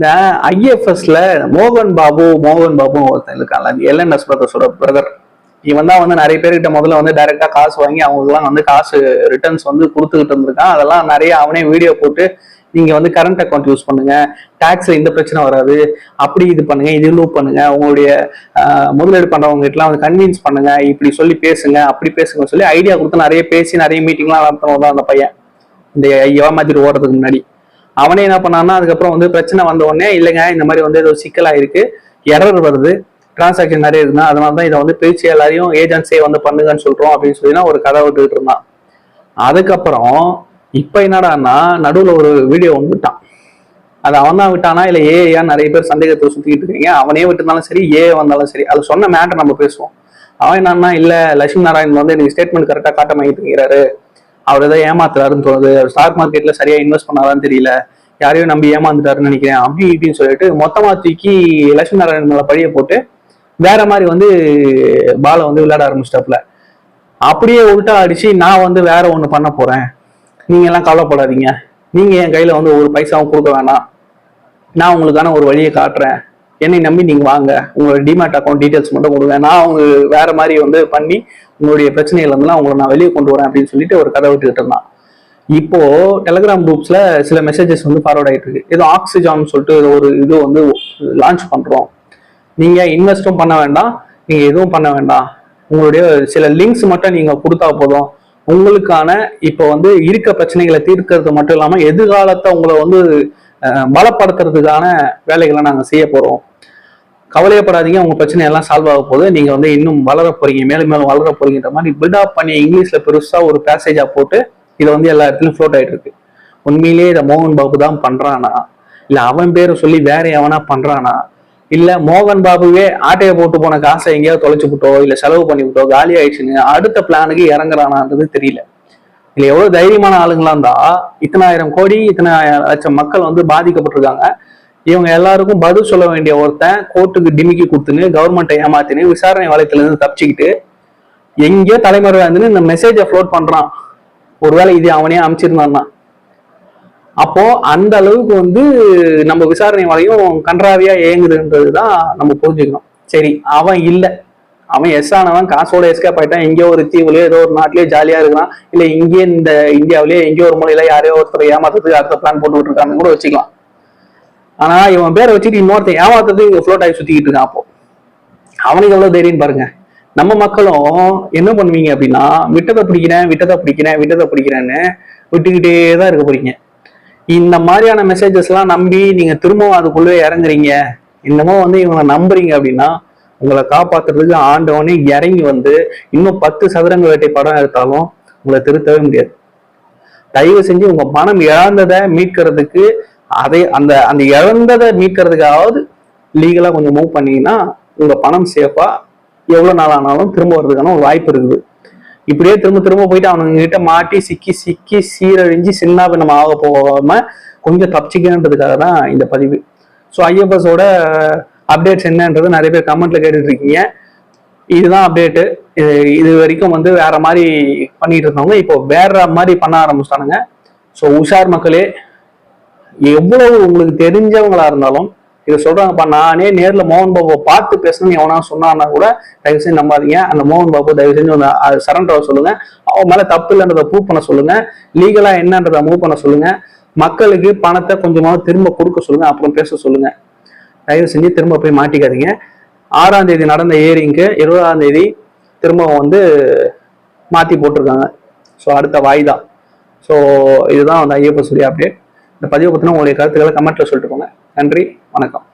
இந்த ஐஎஃப்எஸ்ல மோகன் பாபு மோகன் பாபுன்னு ஒருத்தன் இருக்கான்ல எல்என்எஸ் பிரதர்ஸோட பிரதர் இவன் தான் வந்து நிறைய பேர்கிட்ட முதல்ல வந்து டைரெக்டா காசு வாங்கி அவங்களுக்குலாம் வந்து காசு ரிட்டர்ன்ஸ் வந்து கொடுத்துக்கிட்டு இருந்திருக்கான். அதெல்லாம் நிறைய அவனே வீடியோ போட்டு நீங்க வந்து கரண்ட் அக்கௌண்ட் யூஸ் பண்ணுங்க டாக்ஸ்ல இந்த பிரச்சனை வராது அப்படி இது பண்ணுங்க இது லூப் பண்ணுங்க உங்களுடைய முதலீடு பண்றவங்க கிட்டலாம் வந்து கன்வின்ஸ் பண்ணுங்க இப்படி சொல்லி பேசுங்க அப்படி பேசுங்க சொல்லி ஐடியா கொடுத்து நிறைய பேசி நிறைய மீட்டிங்லாம் நடத்தணும் தான் அந்த பையன். இந்த ஏமாத்திட்டு ஓடுறதுக்கு முன்னாடி. அவனே என்ன பண்ணான்னா அதுக்கப்புறம் வந்து பிரச்சனை வந்த உடனே இல்லைங்க இந்த மாதிரி வந்து ஏதோ சிக்கலாக இருக்கு எரர் வருது டிரான்சாக்ஷன் நிறைய இருந்தா அதனால தான் இதை வந்து பிரிச்சு எல்லாரையும் ஏஜென்சியை வந்து பண்ணுங்கன்னு சொல்றோம் அப்படின்னு சொல்லி ஒரு கதை விட்டுக்கிட்டு இருந்தான். அதுக்கப்புறம் இப்ப என்னடான்னா நடுவுல ஒரு வீடியோ ஒன்று விட்டான். அது அவன் தான் விட்டானா இல்ல ஏயா நிறைய பேர் சந்தேகத்தை சுத்திக்கிட்டு இருக்கீங்க அவனே விட்டுருந்தாலும் சரி ஏ வந்தாலும் சரி அது சொன்ன மேட்டர் நம்ம பேசுவோம். அவன் என்னன்னா இல்ல லட்சுமி நாராயண் வந்து எனக்கு ஸ்டேட்மெண்ட் கரெக்டா காட்ட மாட்டிருக்கிறாரு அவர் ஏதோ ஏமாத்துறாருன்னு தோணுது ஸ்டாக் மார்க்கெட்ல சரியா இன்வெஸ்ட் பண்ணாதான்னு தெரியல. யாரையும் நம்பி ஏமாந்துட்டாருன்னு நினைக்கிறேன் அப்படி இப்படின்னு சொல்லிட்டு மொத்தமா தூக்கி லட்சுமி நாராயணன் மேல பழிய போட்டு வேற மாதிரி வந்து பாலை வந்து விளையாட ஆரம்பிச்சிட்டாப்ல அப்படியே உள்டா அடிச்சு நான் வந்து வேற ஒண்ணு பண்ண போறேன். நீங்க எல்லாம் கவலைப்படாதீங்க. நீங்க என் கையில வந்து ஒரு பைசாவும் கொடுக்க வேணாம். நான் உங்களுக்கான ஒரு வழியை காட்டுறேன். என்னை நம்பி நீங்க வாங்க. உங்களோட டிமேட் அக்கௌண்ட் டீடைல்ஸ் மட்டும் கொடுங்க. நான் அவங்க வேற மாதிரி வந்து பண்ணி உங்களுடைய பிரச்சனையில இருந்தெல்லாம் உங்களை நான் வெளியே கொண்டு வரேன் அப்படின்னு சொல்லிட்டு ஒரு கதை விட்டுக்கிட்டு இருந்தான். இப்போ டெலகிராம் குரூப்ஸ்ல சில மெசேஜஸ் வந்து ஃபார்வர்ட் ஆகிட்டு இருக்கு ஏதோ ஆக்சிஜன் சொல்லிட்டு ஒரு இது வந்து லான்ச் பண்றோம். நீங்க இன்வெஸ்டும் பண்ண வேண்டாம். நீங்க எதுவும் பண்ண வேண்டாம். உங்களுடைய சில லிங்க்ஸ் மட்டும் நீங்க கொடுத்தா போதும். உங்களுக்கான இப்போ வந்து இருக்க பிரச்சனைகளை தீர்க்கறது மட்டும் இல்லாம எதிர்காலத்தை உங்களை வந்து பலப்படுத்துறதுக்கான வேலைகளை நாங்கள் செய்ய போறோம். கவலையப்படாதீங்க. உங்க பிரச்சனை எல்லாம் சால்வ் ஆக போகுது. நீங்க வந்து இன்னும் வளர போறீங்க. மேலும் மேலும் வளர போறீங்கன்ற மாதிரி பில்டப் பண்ணி இங்கிலீஷ்ல பெருசா ஒரு பேசேஜா போட்டு இதை வந்து எல்லா இடத்துலயும் ஃப்ளோட் ஆயிட்டு இருக்கு. உண்மையிலேயே இதை மோகன் பாபு தான் பண்றானா? இல்ல அவன் பேரை சொல்லி வேற எவனா பண்றானா? இல்ல மோகன் பாபுவே ஆட்டையை போட்டு போன காசை எங்கேயாவது தொலைச்சு விட்டோ இல்ல செலவு பண்ணி விட்டோ காலி ஆயிடுச்சுன்னு அடுத்த பிளானுக்கு இறங்குறானான்றது தெரியல. இல்ல எவ்வளவு தைரியமான ஆளுங்களா இருந்தா இத்தனாயிரம் கோடி இத்தனை லட்சம் மக்கள் வந்து பாதிக்கப்பட்டிருக்காங்க. இவங்க எல்லாருக்கும் பதில் சொல்ல வேண்டிய ஒருத்தன் கோர்ட்டுக்கு டிமிக்கி கொடுத்துன்னு கவர்மெண்ட்டை ஏமாத்தின்னு விசாரணை வளையத்துல இருந்து தப்பிச்சுக்கிட்டு எங்கேயோ தலைமறைவா இருந்துன்னு இந்த மெசேஜை ஃப்ளோட் பண்றான். ஒருவேளை இது அவனே அமைச்சிருந்தான்னா அப்போ அந்த அளவுக்கு வந்து நம்ம விசாரணை வரையும் கன்றாவியா இயங்குதுன்றதுதான் நம்ம புரிஞ்சுக்கணும். சரி அவன் இல்லை. அவன் எஸ் ஆனவன் காசோட எஸ்கேப் ஆயிட்டான். எங்கேயோ ஒரு தீவுலயோ ஏதோ ஒரு நாட்டிலேயோ ஜாலியா இருக்கான். இல்ல இங்கே இந்த இந்தியாவிலேயே எங்கேயோ ஒரு மூலையில யாரையோ ஒருத்தர் ஏமாத்துறதுக்கு அடுத்த பிளான் போட்டு இருக்கான்னு கூட வச்சுக்கலாம். ஆனா இவன் பேரை வச்சுட்டு இன்னொருத்தன் ஏமாத்துறதுக்கு ஃப்ளோட் ஆகி சுத்திக்கிட்டு இருக்கான் அப்போ. அவனுக்கு எவ்வளவு தைரியம் பாருங்க. நம்ம மக்களும் என்ன பண்ணுவீங்க அப்படின்னா விட்டதை பிடிக்கிறேன் விட்டதை பிடிக்கிறேன் விட்டதை பிடிக்கிறேன்னு விட்டுக்கிட்டே தான் இருக்க போறீங்க. இந்த மாதிரியான மெசேஜஸ் எல்லாம் நம்பி நீங்க திரும்பவும் அதுக்குள்ளே இறங்குறீங்க. இன்னமும் வந்து இவங்களை நம்புறீங்க அப்படின்னா உங்களை காப்பாத்துறதுக்கு ஆண்டவனே இறங்கி வந்து இன்னும் பத்து சதுரங்க வேட்டை படம் எடுத்தாலும் உங்களை திருத்தவே முடியாது. தயவு செஞ்சு உங்க பணம் இழந்ததை மீட்கிறதுக்கு அதை அந்த அந்த இழந்ததை மீட்கிறதுக்காவது லீகலா கொஞ்சம் மூவ் பண்ணீங்கன்னா உங்க பணம் சேஃபா எவ்வளோ நாள் ஆனாலும் திரும்ப வர்றதுக்கான ஒரு வாய்ப்பு இருக்குது. இப்படியே திரும்ப திரும்ப போயிட்டு அவனுங்க கிட்ட மாட்டி சிக்கி சிக்கி சீரழிஞ்சு சின்ன நம்ம ஆக போகாம கொஞ்சம் தப்பிச்சிக்கணுன்றதுக்காக தான் இந்த பதிவு. ஸோ ஐஎஃப்எஸோட அப்டேட்ஸ் என்னன்றது நிறைய பேர் கமெண்ட்ல கேட்டுட்டு இருக்கீங்க இதுதான் அப்டேட்டு இது இது வரைக்கும் வந்து வேற மாதிரி பண்ணிட்டு இருந்தவங்க இப்போ வேற மாதிரி பண்ண ஆரம்பிச்சிட்டானுங்க. ஸோ உஷார் மக்களே எவ்வளவு உங்களுக்கு தெரிஞ்சவங்களா இருந்தாலும் இதை சொல்றாங்கப்பா நானே நேரில் மோகன் பாபுவை பார்த்து பேசணும்னு எவனா சொன்னான்னா கூட தயவு செஞ்சு நம்பாதீங்க. அந்த மோகன் பாபு தயவு செஞ்சு வந்து சரண்டர் சொல்லுங்க. அவன் மேல தப்பு இல்லைன்றதை ப்ரூவ் பண்ண சொல்லுங்க. லீகலா என்னன்றதை மூவ் பண்ண சொல்லுங்க. மக்களுக்கு பணத்தை கொஞ்சமாவது திரும்ப கொடுக்க சொல்லுங்க. அப்புறம் பேச சொல்லுங்க. தயவு செஞ்சு திரும்ப போய் மாட்டிக்காதீங்க. ஆறாம் தேதி நடந்த ஏரிங்க்கு இருபதாம் தேதி திரும்ப வந்து மாற்றி போட்டிருக்காங்க. ஸோ அடுத்த வாய்தா ஸோ இதுதான் வந்து ஐயப்ப சூர்யா அப்டேட் இந்த பதிவை பற்றின உங்களுடைய கருத்துக்களை கமெண்ட்டில் சொல்லிட்டு போங்க. நன்றி வணக்கம்.